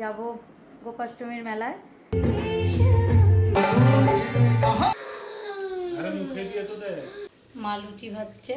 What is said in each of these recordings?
যাব গোপাষ্টমীর মেলায়। মা লুচি ভাজছে।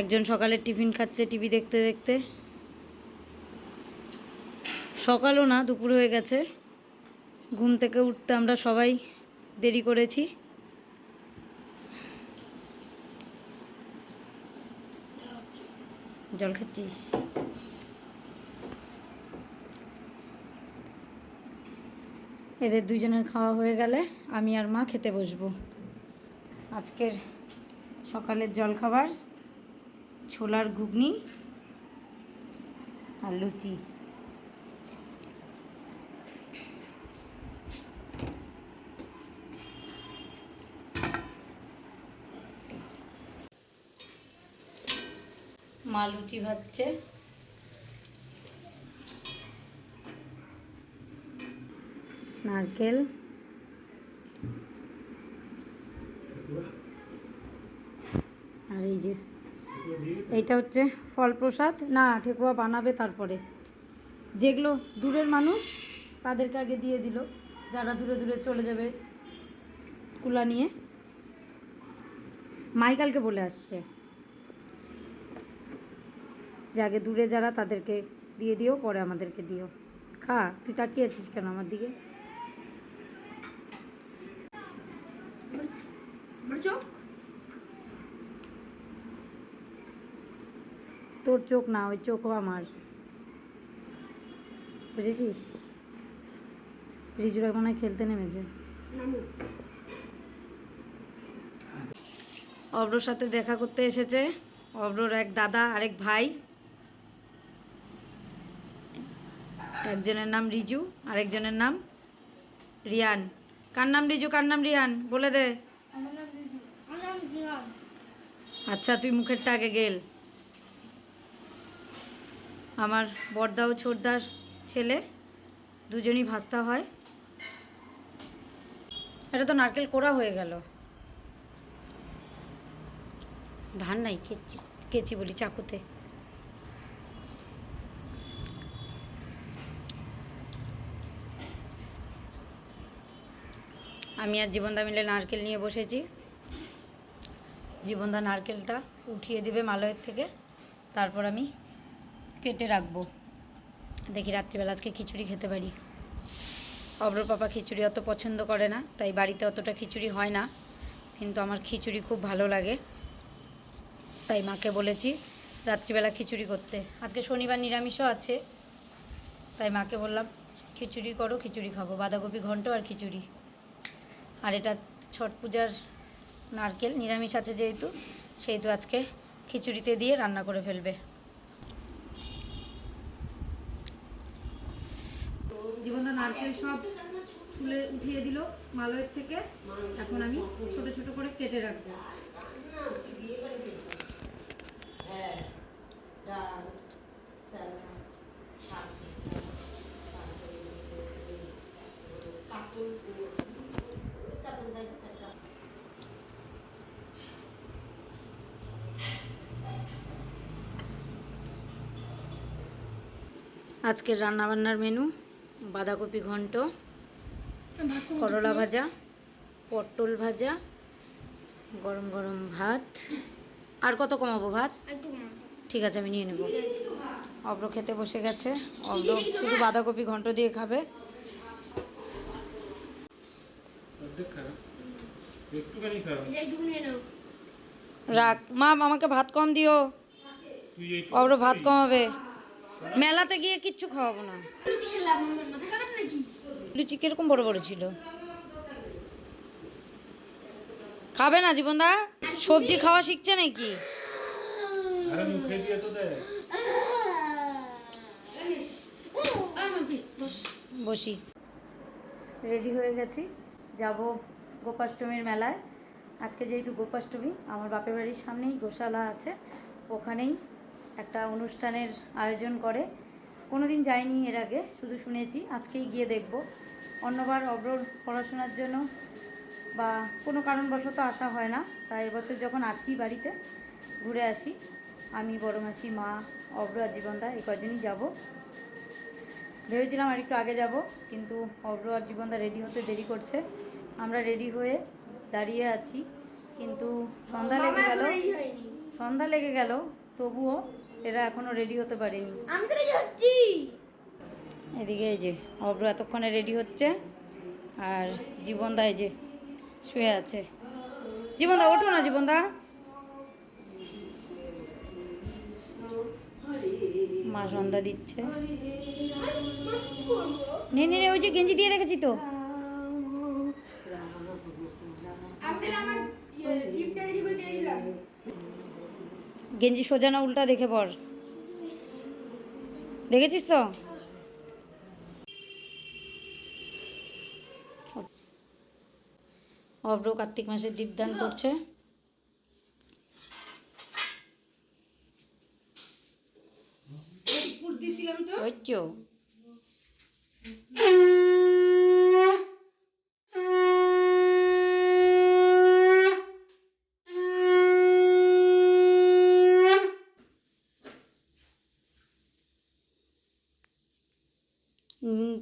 একজন সকালে টিফিন খাচ্ছে টিভি দেখতে দেখতে। সকালও না, দুপুর হয়ে গেছে। ঘুম থেকে উঠতে আমরা সবাই দেরি করেছি। জল খাচ্ছিস? এদের দুজনের খাওয়া হয়ে গেলে আমি আর মা খেতে বসবো। আজকের সকালের জলখাবার, ছোলার ঘুগনি আর লুচি। মা লুচি ভাজছে। নারকেল। আর এই যে, এইটা হচ্ছে ফল প্রসাদ না, ঠেকুয়া বানাবে তারপরে। যেগুলো দূরের মানুষ তাদেরকে আগে দিয়ে দিল, যারা দূরে দূরে চলে যাবে কুলা নিয়ে। মাইকালকে বলে আসছে যে, আগে দূরে যারা তাদেরকে দিয়ে দিও, পরে আমাদেরকে দিও। খা, তুই তাকিয়ে আছিস কেন আমার দিকে? তোর চোখ না ওই চোখও আমার। বুঝেছিস? রিজুরা মনে খেলতে নেমেছে। অব্রর সাথে দেখা করতে এসেছে। অব্রর এক দাদা আরেক ভাই। একজনের নাম রিজু আরেকজনের নাম রিয়ান। কার নাম রিজু? কার নাম রিয়ান? বলে দে। আচ্ছা তুই মুখেরটা আগে গেল। আমার বর্দা ও ছোটদার ছেলে, দুজনই ভাস্তা হয়। এটা তো নারকেল কোড়া হয়ে গেল। ধান নাই কেচি বলি চাকুতে। আমি আর জীবনদা মিলে নারকেল নিয়ে বসেছি। জীবনদা নারকেলটা উঠিয়ে দিবে মালয়ের থেকে। তারপর আমি কেটে রাখব। দেখি রাত্রিবেলা আজকে খিচুড়ি খেতে পারি। অব্র পাপা খিচুড়ি অত পছন্দ করে না, তাই বাড়িতে অতটা খিচুড়ি হয় না। কিন্তু আমার খিচুড়ি খুব ভালো লাগে। তাই মাকে বলেছি রাত্রিবেলা খিচুড়ি করতে। আজকে শনিবার নিরামিষও আছে। তাই মাকে বললাম, খিচুড়ি করো, খিচুড়ি খাব। বাঁধাকপি ঘন্ট আর খিচুড়ি। আর এটা ছট পূজার নারকেল, নিরামিষ আছে যেহেতু, সেহেতু আজকে খিচুড়িতে দিয়ে রান্না করে ফেলবে। জীবনদা নারকেল সব ছুলে উঠিয়ে দিল মালয়ের থেকে। এখন আমি ছোট ছোট করে কেটে রাখব। আজকের রান্নাবান্নার মেনু বাঁধাকপি ঘন্ট করলা ভাজা পটল ভাজা গরম গরম ভাত। আর কত কমাবো ভাত? ঠিক আছে আমি নিয়ে নেব। অব্র খেতে বসে গেছে। অব্র শুধু বাঁধাকপি ঘন্ট দিয়ে খাবে। রাখ। মা আমাকে ভাত কম দিও। তুই অব্র ভাত কমাবে। মেলাতে গিয়ে কিচ্ছু খাওয়াবো না। লুচি কীরকম বড় বড় ছিল? খাবে না জীবনদা? সবজি খাওয়া শিখছে নাকি? বসি। রেডি হয়ে গেছি, যাব গোপাষ্টমীর মেলায়। আজকে যেহেতু গোপাষ্টমী, আমার বাপের বাড়ির সামনেই গোশালা আছে, ওখানেই একটা অনুষ্ঠানের আয়োজন করে। কোনোদিন যাইনি এর আগে, শুধু শুনেছি। আজকেই গিয়ে দেখব। অন্যবার অব্রর পড়াশোনার জন্য বা কোনো কারণবশত আসা হয় না। তাই এবছর যখন আছি বাড়িতে, ঘুরে আসি। আমি বড় মাসি মা অব্র আর জীবনদা এই কজনই যাব। ভেবেছিলাম আর একটু আগে যাব, কিন্তু অব্র আর জীবনদা রেডি হতে দেরি করছে। আমরা রেডি হয়ে দাঁড়িয়ে আছি, কিন্তু সন্ধ্যা লেগে গেল। সন্ধ্যা লেগে গেল। তবুও এরা এখনও রেডি হতে পারেনি। আমি তো রেডি হচ্ছি। এদিকে এই যে অব্র এতক্ষণে রেডি হচ্ছে আর জীবনদা এই যে শুয়ে আছে। জীবনদা ওঠো না জীবনদা। মা সন্ধ্যা দিচ্ছে। নে নে নে, ওই যে গেঞ্জি দিয়ে রেখেছি তো। আমার গিফটটা রেডি করে দিয়ে দিলাম গেঞ্জি সোজা না উল্টা দেখে পর। দেখেছিস তো? অব্র কার্তিক মাসে দীপদান করছে। দিছিলাম তো।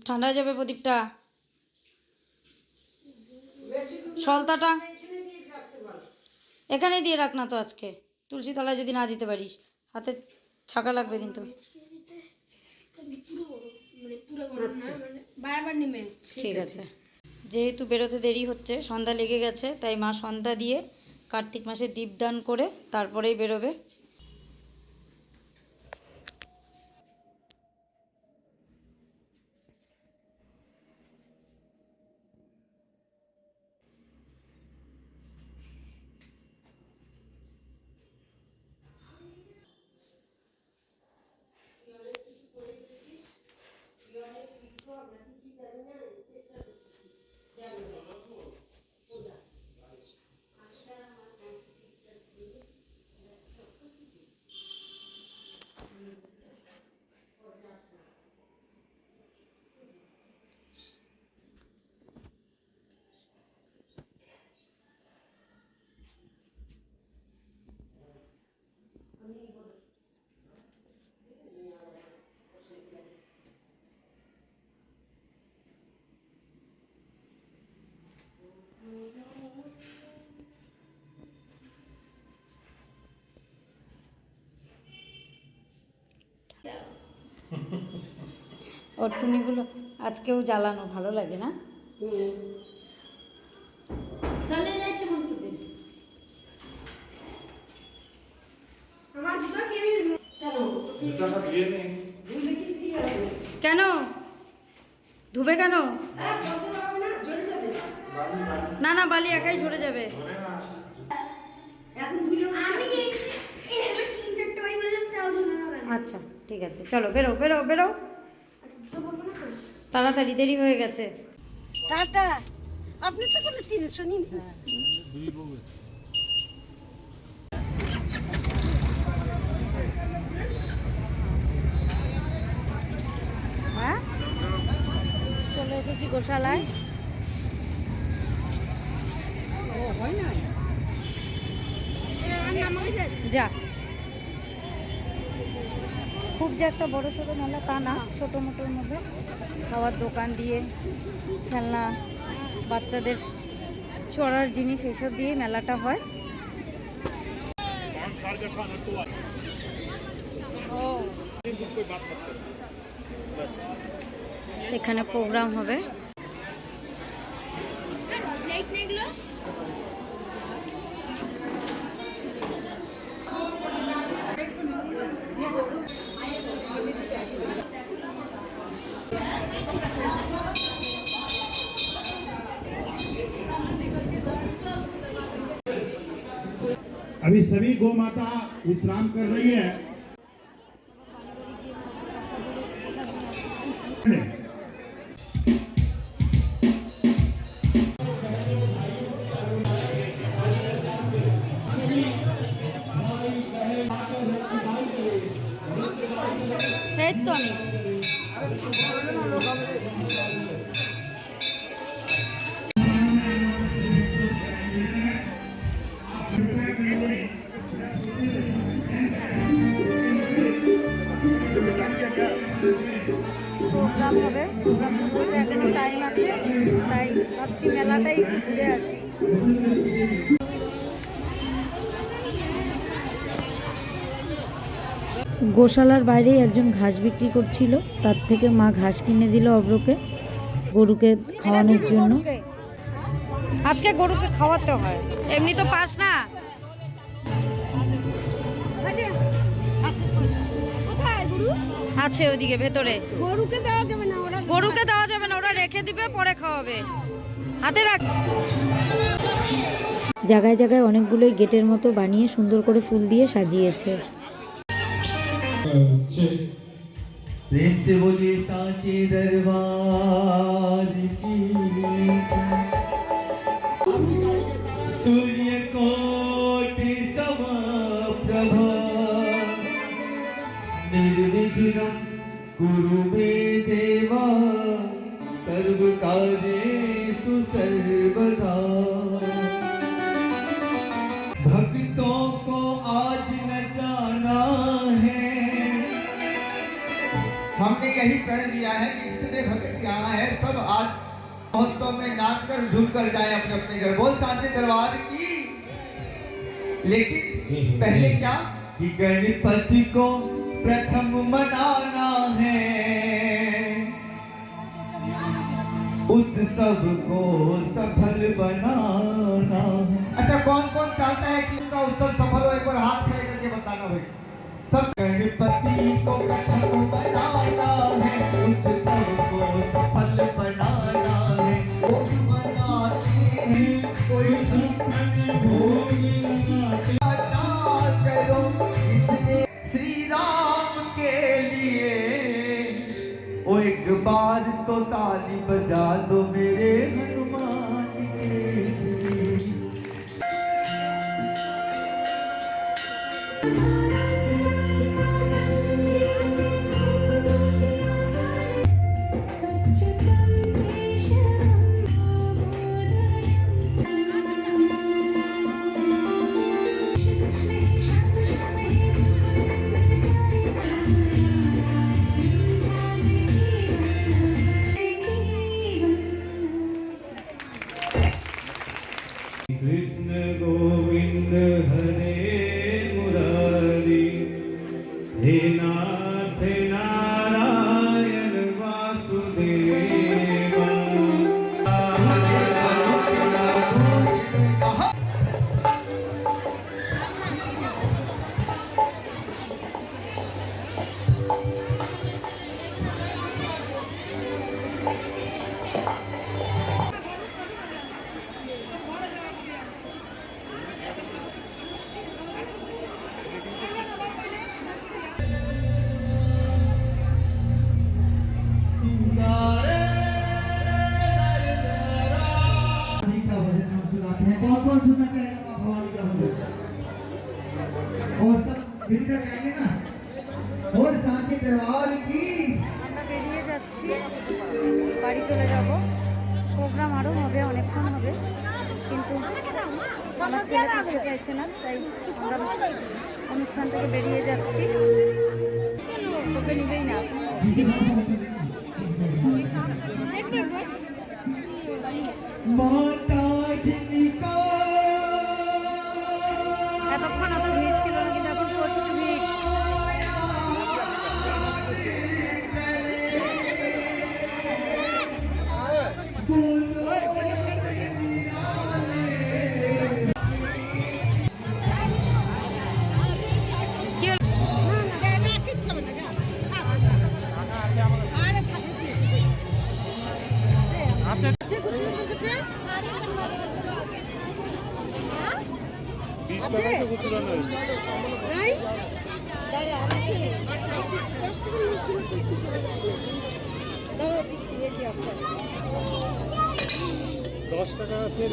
ঠান্ডা হয়ে যাবে প্রদীপটা। সলতাটা এখানেই দিয়ে রাখ না তো আজকে। তুলসী তলায় যদি না দিতে পারিস হাতে ছাকা লাগবে কিন্তু। নেমে ঠিক আছে। যেহেতু বেরোতে দেরি হচ্ছে সন্ধ্যা লেগে গেছে তাই মা সন্ধ্যা দিয়ে কার্তিক মাসে দীপদান করে তারপরেই বেরোবে। ওর টুনিগুলো আজকেও জ্বালানো ভালো লাগে না? কেন? ধুবে কেন? না? না বালি একাই ঝরে যাবে। আচ্ছা ঠিক আছে। চলো বেরো বেরো বেরো। তাড়াতাড়ি দেরি হয়ে গেছে। টাটা। আপনি তো কোনো টেনশনই নেই। দুই হ্যাঁ? চলে এসেছি গোশালায়। ও হয় না। যা। খুব যে একটা বড় সড়ো মেলা তা না, ছোটো মোটোর মধ্যে। খাওয়ার দোকান দিয়ে, খেলনা, বাচ্চাদের চড়ার জিনিস, এসব দিয়ে মেলাটা হয়। এখানে প্রোগ্রাম হবে। विश्राम कर रही है। প্রোগ্রাম হবে। প্রোগ্রাম শুরু হতে এখনও টাইম আছে তাই ভাবছি মেলাটাই একটু ঘুরে আসি। গোশালার বাইরেই একজন ঘাস বিক্রি করছিল তার থেকে মা ঘাস কিনে দিল অব্রকে গরুকে খাওয়ানোর জন্য। আজকে গরুকে খাওয়াতে হয়। এমনি তো পাস না। গুরু আছে ওইদিকে ভেতরে গরুকে দেওয়া যাবে না ওরা গরুকে দেওয়া যাবে না ওরা রেখে দিবে পরে খাওয়াবে হাতে রাখ জায়গায় জায়গায় অনেকগুলোই গেটের মতো বানিয়ে সুন্দর করে ফুল দিয়ে সাজিয়েছে प्रेम से बोलिए सांचे दरबार की सूर्य कोटि समप्रभा निर्विघ्नं कुरु मे देवा सर्वकार्येषु सर्वदा भक्तों को आज नचाना है। हमने यही प्रण लिया है कि जितने भक्त यहाँ है सब आज महोत्सव में नाच कर झूम कर जाए अपने अपने घर। बोल सांचे दरबार की। लेकिन पहले क्या? कि गणपति को प्रथम मनाना है। उत्सव को सफल बनाना अच्छा कौन कौन चाहता है कि उनका उत्सव सफल हो? एक बार हाथ खड़े करके बताना भाई। सब गणपति को प्रथम बनाना है। उत्सव অনুষ্ঠান থেকে বেরিয়ে যাচ্ছি। তোকে নিবেই না। এতক্ষণ অত ভিড় দশ টাকা আছে।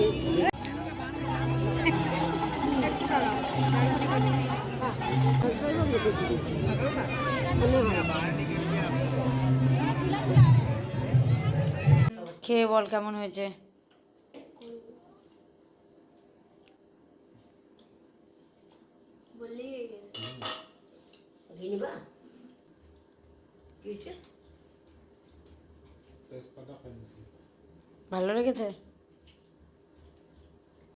খেয়ে বল কেমন হয়ে হয়েছে? ভালো লেগেছে?